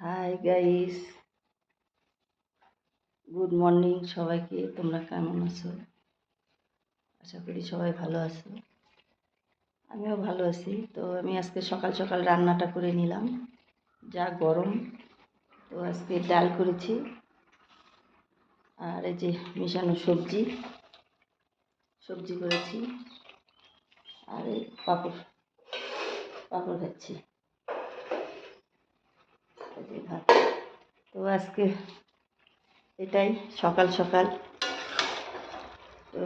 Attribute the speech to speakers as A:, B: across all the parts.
A: Hi guys good morning সবাইকে, তোমরা কেমন আছো? আশা করি সবাই ভালো আছো। আমিও ভালো আছি। তো আমি আজকে সকাল সকাল রান্নাটা করে নিলাম। যা গরম, তো আজকে ডাল করেছি। আর এই যে মিশানো সবজি সবজি করেছি। আর এই পাঁপড় পাঁপড় খাচ্ছি। এই ভাত তো আজকে এটাই সকাল সকাল। তো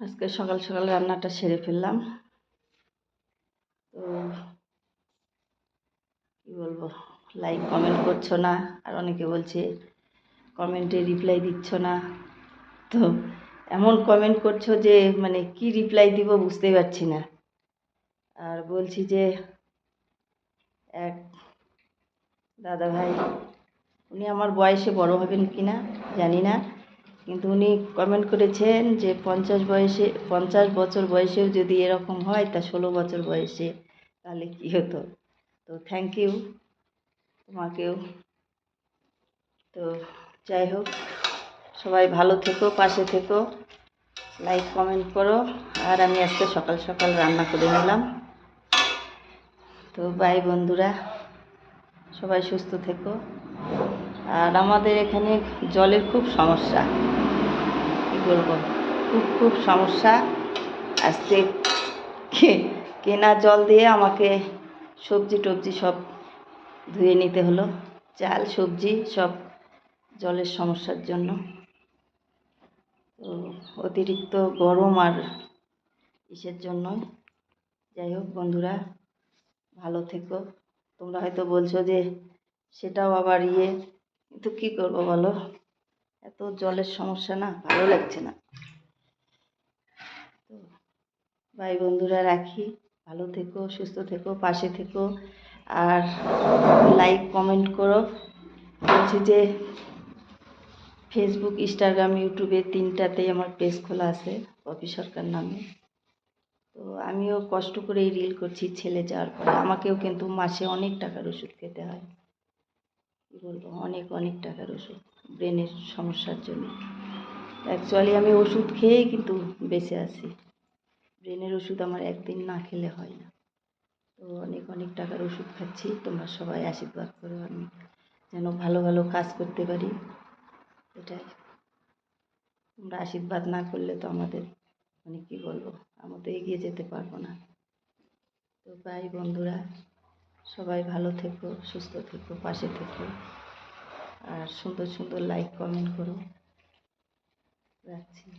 A: আজকে সকাল সকাল রান্নাটা সেরে ফেললাম। তো কী বলব? লাইক কমেন্ট করছ না? আর অনেকে বলছে কমেন্টে রিপ্লাই দিচ্ছ না। তো এমন কমেন্ট করছ যে মানে কি রিপ্লাই দিব বুঝতে পারছি না। আর বলছি যে, এক দাদা ভাই, উনি আমার বয়সে বড় হবেন কি না জানি না, কিন্তু উনি কমেন্ট করেছেন যে, পঞ্চাশ বয়সে, পঞ্চাশ বছর বয়সেও যদি এরকম হয়, তা ষোলো বছর বয়সে তাহলে কী হতো? তো থ্যাংক ইউ তোমাকেও। তো যাই হোক, সবাই ভালো থেকো, পাশে থেকো লাইক কমেন্ট করো, আর আমি আজকে সকাল সকাল রান্না করে নিলাম। তো বাই বন্ধুরা, সবাই সুস্থ থেকো। আর আমাদের এখানে জলের খুব সমস্যা, কী বলব? খুব খুব সমস্যা। আজকে কেনা জল দিয়ে আমাকে সবজি টবজি সব ধুয়ে নিতে হলো। চাল, সবজি সব জলের সমস্যার জন্য। তো অতিরিক্ত গরম আর ইসের জন্য? যাই হোক বন্ধুরা, ভালো থেকো। তোমরা হয়তো বলছো যে সেটাও আবার ইয়ে কিন্তু কী করব বলো? এত জলের সমস্যা না, ভালো লাগছে না। তো ভাই বন্ধুরা, রাখি। ভালো থেকো, সুস্থ থেকো, পাশে থেকো। আর লাইক কমেন্ট করো। বলছি যে ফেসবুক ইনস্টাগ্রাম ইউটিউবে তিনটাতেই আমার পেজ খোলা আছে পপি সরকার নামে। তো আমিও কষ্ট করে রিল করছি ছেলে যাওয়ার পরে। আমাকেও কিন্তু মাসে অনেক টাকার ওষুধ খেতে হয়। কী বলব? অনেক অনেক টাকার ওষুধ ব্রেনের সমস্যার জন্য। অ্যাকচুয়ালি আমি ওষুধ খেয়েই কিন্তু বেঁচে আছি। ব্রেনের ওষুধ আমার একদিন না খেলে হয় না। তো অনেক অনেক টাকার ওষুধ খাচ্ছি। তোমরা সবাই আশীর্বাদ করো, আমি যেন ভালো ভালো কাজ করতে পারি। এটাই। তোমরা আশীর্বাদ না করলে তো আমাদের মানে কী বলব, আমরা তো এগিয়ে যেতে পারব না। তো বাই বন্ধুরা, সবাই ভালো থেকো, সুস্থ থেকো, পাশে থেকো। আর সুন্দর সুন্দর লাইক কমেন্ট করো। রাখছি।